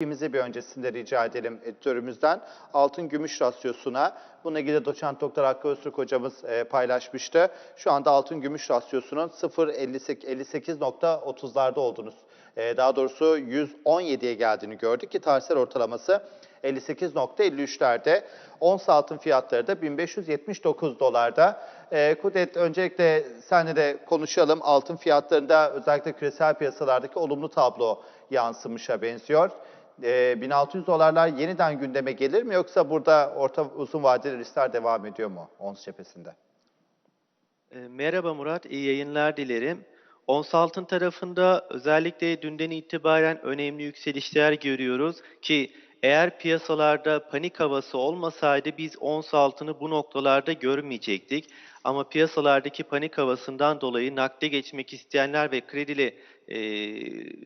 Bilgimizi bir öncesinde rica edelim editörümüzden. Altın gümüş rasyosuna bununla ilgili doçent doktor Hakkı Öztürk hocamız e, paylaşmıştı. Şu anda altın gümüş rasyosunun 0.58.30'larda olduğunuz, e, daha doğrusu 117'ye geldiğini gördük ki tarihsel ortalaması 58.53'lerde. Ons altın fiyatları da 1579 dolarda. E, Kudret öncelikle seninle de konuşalım. Altın fiyatlarında özellikle küresel piyasalardaki olumlu tablo yansımışa benziyor. E, 1600 dolarlar yeniden gündeme gelir mi yoksa burada orta uzun vadeli riskler devam ediyor mu ons cephesinde? E, Merhaba Murat, iyi yayınlar dilerim. Ons altın tarafında özellikle dünden itibaren önemli yükselişler görüyoruz ki eğer piyasalarda panik havası olmasaydı biz ons altını bu noktalarda görmeyecektik. Ama piyasalardaki panik havasından dolayı nakde geçmek isteyenler ve kredili e,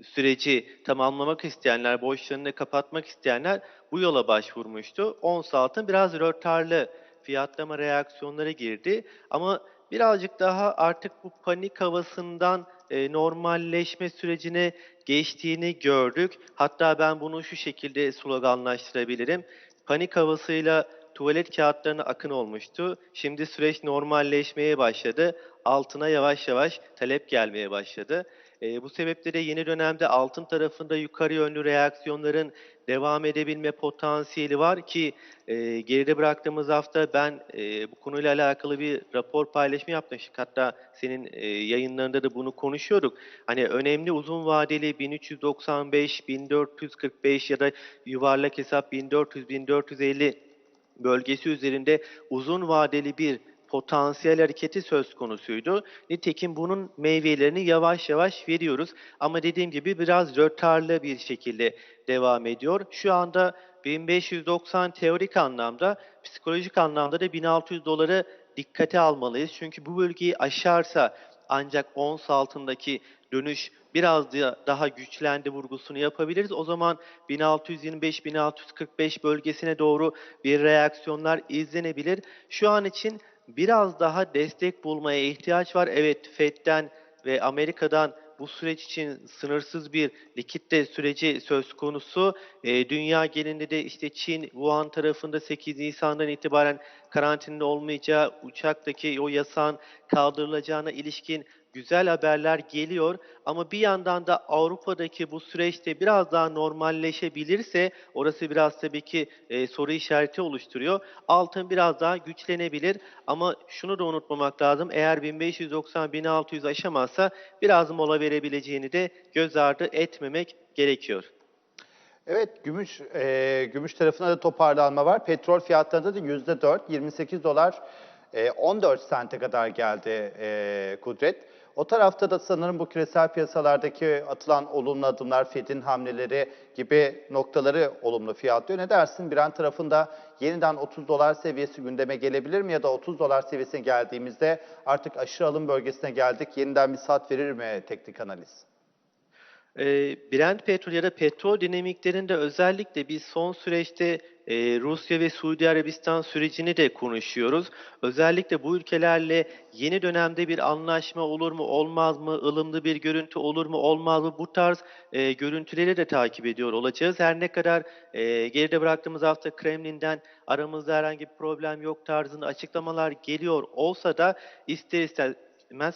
süreci tamamlamak isteyenler, borçlarını kapatmak isteyenler bu yola başvurmuştu. Ons altın biraz rötarlı fiyatlama reaksiyonları girdi ama birazcık daha artık bu panik havasından e, normalleşme sürecine geçtiğini gördük. Hatta ben bunu şu şekilde sloganlaştırabilirim. Panik havasıyla tuvalet kağıtlarına akın olmuştu. Şimdi süreç normalleşmeye başladı. Altına yavaş yavaş talep gelmeye başladı. E, bu sebeple de yeni dönemde altın tarafında yukarı yönlü reaksiyonların devam edebilme potansiyeli var ki e, geride bıraktığımız hafta ben e, bu konuyla alakalı bir rapor paylaşımı yapmıştık. Hatta senin e, yayınlarında da bunu konuşuyorduk. Hani önemli uzun vadeli 1395, 1445 ya da yuvarlak hesap 1400, 1450 bölgesi üzerinde uzun vadeli bir potansiyel hareketi söz konusuydu. Nitekim bunun meyvelerini yavaş yavaş veriyoruz. Ama dediğim gibi biraz rötarlı bir şekilde devam ediyor. Şu anda 1590 teorik anlamda, psikolojik anlamda da 1600 doları dikkate almalıyız. Çünkü bu bölgeyi aşarsa ancak ons altındaki dönüş biraz da daha güçlendi vurgusunu yapabiliriz. O zaman 1625-1645 bölgesine doğru bir reaksiyonlar izlenebilir. Şu an için biraz daha destek bulmaya ihtiyaç var. Evet FED'den ve Amerika'dan bu süreç için sınırsız bir likitte süreci söz konusu. E, dünya genelinde de işte Çin, Wuhan tarafında 8 Nisan'dan itibaren karantinada olmayacağı, uçaktaki o yasağın kaldırılacağına ilişkin güzel haberler geliyor. Ama bir yandan da Avrupa'daki bu süreçte biraz daha normalleşebilirse orası biraz tabii ki e, soru işareti oluşturuyor. Altın biraz daha güçlenebilir ama şunu da unutmamak lazım. Eğer 1590-1600 aşamazsa biraz mola verebileceğini de göz ardı etmemek gerekiyor. Evet, gümüş e, gümüş tarafında da toparlanma var. Petrol fiyatlarında da yüzde 4, 28 dolar e, 14 sente kadar geldi e, Kudret. O tarafta da sanırım bu küresel piyasalardaki atılan olumlu adımlar, Fed'in hamleleri gibi noktaları olumlu fiyatlıyor. Ne dersin? Brent tarafında yeniden 30 dolar seviyesi gündeme gelebilir mi? Ya da 30 dolar seviyesine geldiğimizde artık aşırı alım bölgesine geldik, yeniden bir saat verir mi teknik analiz? E, Brent petrol ya da petrol dinamiklerinde özellikle biz son süreçte e, Rusya ve Suudi Arabistan sürecini de konuşuyoruz. Özellikle bu ülkelerle yeni dönemde bir anlaşma olur mu olmaz mı, ılımlı bir görüntü olur mu olmaz mı bu tarz e, görüntüleri de takip ediyor olacağız. Her ne kadar e, geride bıraktığımız hafta Kremlin'den aramızda herhangi bir problem yok tarzında açıklamalar geliyor olsa da ister ister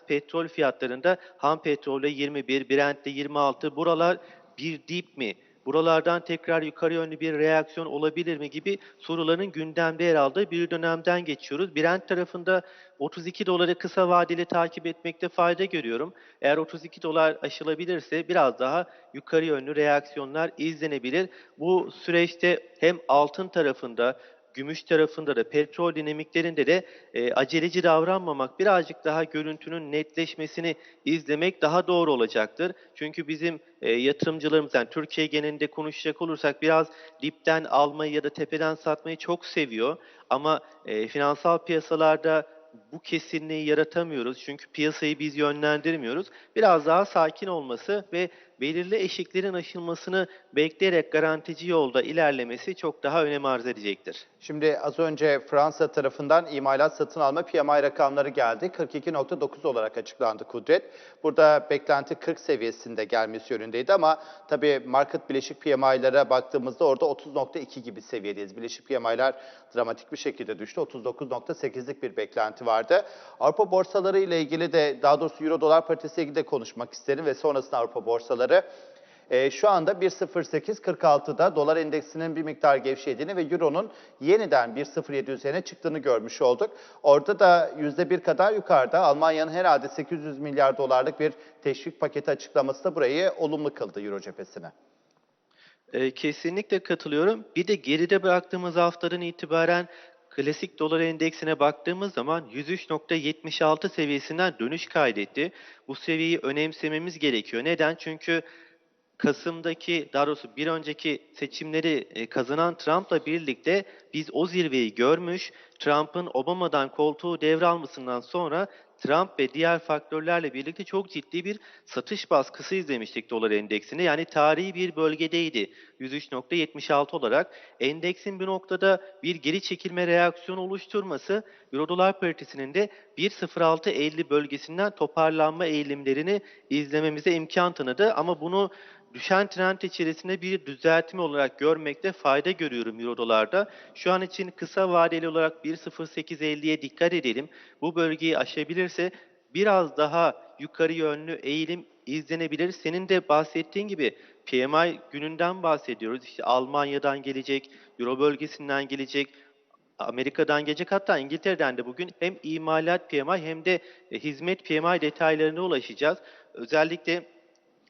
petrol fiyatlarında ham petrolde 21, Brent'te 26 buralar bir dip mi? Buralardan tekrar yukarı yönlü bir reaksiyon olabilir mi gibi soruların gündemde yer aldığı bir dönemden geçiyoruz. Brent tarafında 32 doları kısa vadeli takip etmekte fayda görüyorum. Eğer 32 dolar aşılabilirse biraz daha yukarı yönlü reaksiyonlar izlenebilir. Bu süreçte hem altın tarafında gümüş tarafında da petrol dinamiklerinde de e, aceleci davranmamak, birazcık daha görüntünün netleşmesini izlemek daha doğru olacaktır. Çünkü bizim e, yatırımcılarımız, yani Türkiye genelinde konuşacak olursak biraz dipten almayı ya da tepeden satmayı çok seviyor. Ama e, finansal piyasalarda bu kesinliği yaratamıyoruz. Çünkü piyasayı biz yönlendirmiyoruz. Biraz daha sakin olması ve belirli eşiklerin aşılmasını bekleyerek garantici yolda ilerlemesi çok daha önem arz edecektir. Şimdi az önce Fransa tarafından imalat satın alma PMI rakamları geldi. 42.9 olarak açıklandı Kudret. Burada beklenti 40 seviyesinde gelmesi yönündeydi ama tabii market bileşik PMI'lara baktığımızda orada 30.2 gibi seviyedeyiz. Bileşik PMI'ler dramatik bir şekilde düştü. 39.8'lik bir beklenti vardı. Avrupa borsaları ile ilgili de daha doğrusu Euro dolar paritesi ile ilgili de konuşmak isterim ve sonrasında Avrupa borsaları. E, şu anda 1.0846'da dolar endeksinin bir miktar gevşediğini ve euronun yeniden 1.07 üzerine çıktığını görmüş olduk. Orada da %1 kadar yukarıda Almanya'nın herhalde 800 milyar dolarlık bir teşvik paketi açıklaması da burayı olumlu kıldı euro cephesine. Ee, kesinlikle katılıyorum. Bir de geride bıraktığımız haftadan itibaren klasik dolar endeksine baktığımız zaman 103.76 seviyesinden dönüş kaydetti. Bu seviyeyi önemsememiz gerekiyor. Neden? Çünkü Kasım'daki, daha doğrusu bir önceki seçimleri e, kazanan Trump'la birlikte biz o zirveyi görmüş, Trump'ın Obama'dan koltuğu devralmasından sonra Trump ve diğer faktörlerle birlikte çok ciddi bir satış baskısı izlemiştik dolar endeksinde. Yani tarihi bir bölgedeydi 103.76 olarak. Endeksin bir noktada bir geri çekilme reaksiyonu oluşturması Euro dolar paritesinin de 1.0650 bölgesinden toparlanma eğilimlerini izlememize imkan tanıdı. Ama bunu düşen trend içerisinde bir düzeltme olarak görmekte fayda görüyorum Euro dolarda. Şu an için kısa vadeli olarak 1.0850'ye dikkat edelim. Bu bölgeyi aşabilirse biraz daha yukarı yönlü eğilim izlenebilir. Senin de bahsettiğin gibi PMI gününden bahsediyoruz. İşte Almanya'dan gelecek, Euro bölgesinden gelecek, Amerika'dan gelecek hatta İngiltere'den de bugün hem imalat PMI hem de e, hizmet PMI detaylarına ulaşacağız. Özellikle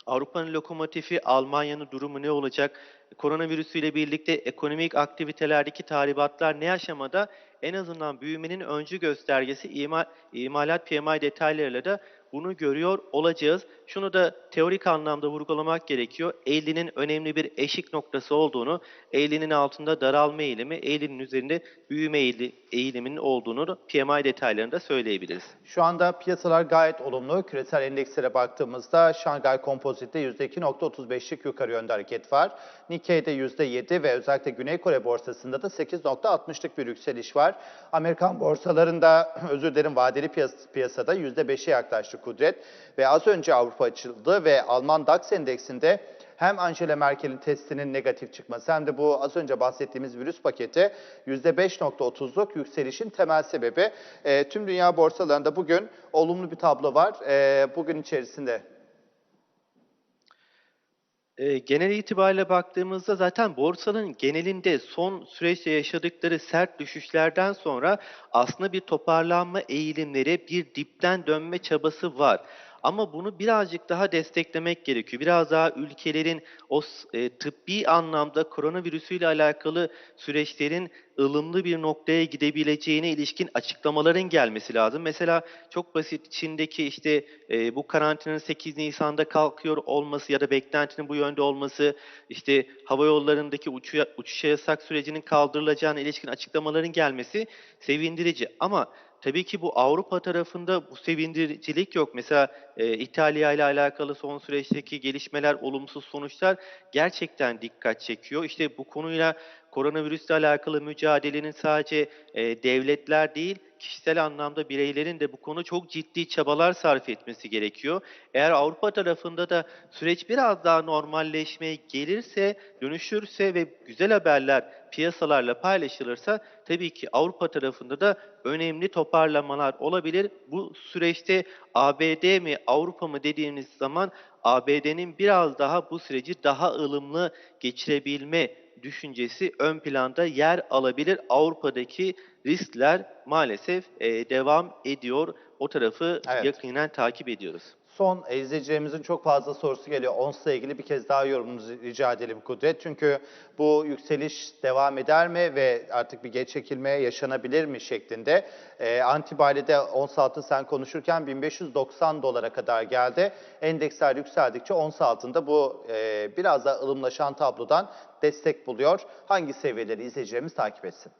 Avrupa'nın lokomotifi Almanya'nın durumu ne olacak? Koronavirüsüyle birlikte ekonomik aktivitelerdeki tahribatlar ne aşamada? En azından büyümenin öncü göstergesi imal, imalat PMI detaylarıyla da bunu görüyor olacağız. Şunu da teorik anlamda vurgulamak gerekiyor. 50'nin önemli bir eşik noktası olduğunu, 50'nin altında daralma eğilimi, 50'nin üzerinde büyüme eğili- eğiliminin olduğunu PMI detaylarında söyleyebiliriz. Şu anda piyasalar gayet olumlu. Küresel endekslere baktığımızda Şangay Kompozit'te %2.35'lik yukarı yönde hareket var. Nikkei'de %7 ve özellikle Güney Kore borsasında da 8.60'lık bir yükseliş var. Amerikan borsalarında, özür dilerim vadeli piyas- piyasada %5'e yaklaştı Kudret. Ve az önce Avrupa açıldı ve Alman DAX endeksinde hem Angela Merkel'in testinin negatif çıkması hem de bu az önce bahsettiğimiz virüs paketi %5.30'luk yükselişin temel sebebi. E, tüm dünya borsalarında bugün olumlu bir tablo var. E, bugün içerisinde E, genel itibariyle baktığımızda zaten borsanın genelinde son süreçte yaşadıkları sert düşüşlerden sonra aslında bir toparlanma eğilimleri, bir dipten dönme çabası var. Ama bunu birazcık daha desteklemek gerekiyor. Biraz daha ülkelerin o e, tıbbi anlamda koronavirüsüyle alakalı süreçlerin ılımlı bir noktaya gidebileceğine ilişkin açıklamaların gelmesi lazım. Mesela çok basit Çin'deki işte e, bu karantinanın 8 Nisan'da kalkıyor olması ya da beklentinin bu yönde olması, işte hava yollarındaki uçuya, uçuşa yasak sürecinin kaldırılacağına ilişkin açıklamaların gelmesi sevindirici. Ama tabii ki bu Avrupa tarafında bu sevindiricilik yok. Mesela e, İtalya ile alakalı son süreçteki gelişmeler, olumsuz sonuçlar gerçekten dikkat çekiyor. İşte bu konuyla koronavirüsle alakalı mücadelenin sadece e, devletler değil, kişisel anlamda bireylerin de bu konu çok ciddi çabalar sarf etmesi gerekiyor. Eğer Avrupa tarafında da süreç biraz daha normalleşmeye gelirse, dönüşürse ve güzel haberler piyasalarla paylaşılırsa tabii ki Avrupa tarafında da önemli toparlamalar olabilir. Bu süreçte ABD mi Avrupa mı dediğimiz zaman ABD'nin biraz daha bu süreci daha ılımlı geçirebilme düşüncesi ön planda yer alabilir. Avrupa'daki riskler maalesef e, devam ediyor. O tarafı Evet. yakinen takip ediyoruz. Son izleyicilerimizin çok fazla sorusu geliyor. ONS'la ilgili bir kez daha yorumunuzu rica edelim Kudret. Çünkü bu yükseliş devam eder mi ve artık bir geç çekilme yaşanabilir mi şeklinde. E, Antibale'de ons altın sen konuşurken 1590 dolara kadar geldi. Endeksler yükseldikçe ons altında bu e, biraz daha ılımlaşan tablodan destek buluyor. Hangi seviyeleri izleyicilerimiz takip etsin?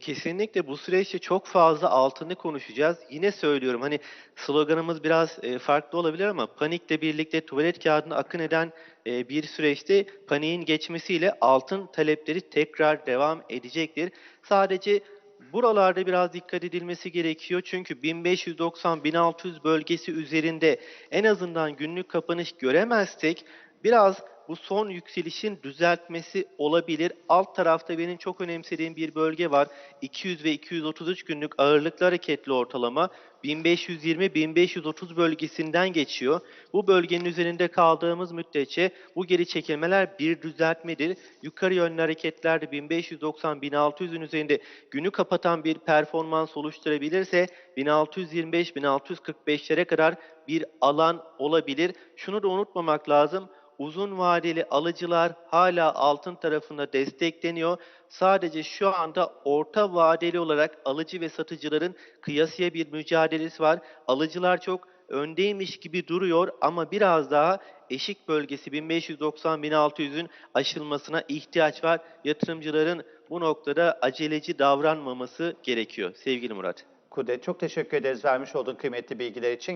Kesinlikle bu süreçte çok fazla altını konuşacağız. Yine söylüyorum hani sloganımız biraz farklı olabilir ama panikle birlikte tuvalet kağıdına akın eden bir süreçte paniğin geçmesiyle altın talepleri tekrar devam edecektir. Sadece buralarda biraz dikkat edilmesi gerekiyor. Çünkü 1590-1600 bölgesi üzerinde en azından günlük kapanış göremezsek biraz bu son yükselişin düzeltmesi olabilir. Alt tarafta benim çok önemsediğim bir bölge var. 200 ve 233 günlük ağırlıklı hareketli ortalama 1520-1530 bölgesinden geçiyor. Bu bölgenin üzerinde kaldığımız müddetçe bu geri çekilmeler bir düzeltmedir. Yukarı yönlü hareketlerde 1590-1600'ün üzerinde günü kapatan bir performans oluşturabilirse 1625-1645'lere kadar bir alan olabilir. Şunu da unutmamak lazım. Uzun vadeli alıcılar hala altın tarafında destekleniyor. Sadece şu anda orta vadeli olarak alıcı ve satıcıların kıyasıya bir mücadelesi var. Alıcılar çok öndeymiş gibi duruyor ama biraz daha eşik bölgesi 1590-1600'ün aşılmasına ihtiyaç var. Yatırımcıların bu noktada aceleci davranmaması gerekiyor sevgili Murat. Kudret çok teşekkür ederiz vermiş olduğun kıymetli bilgiler için.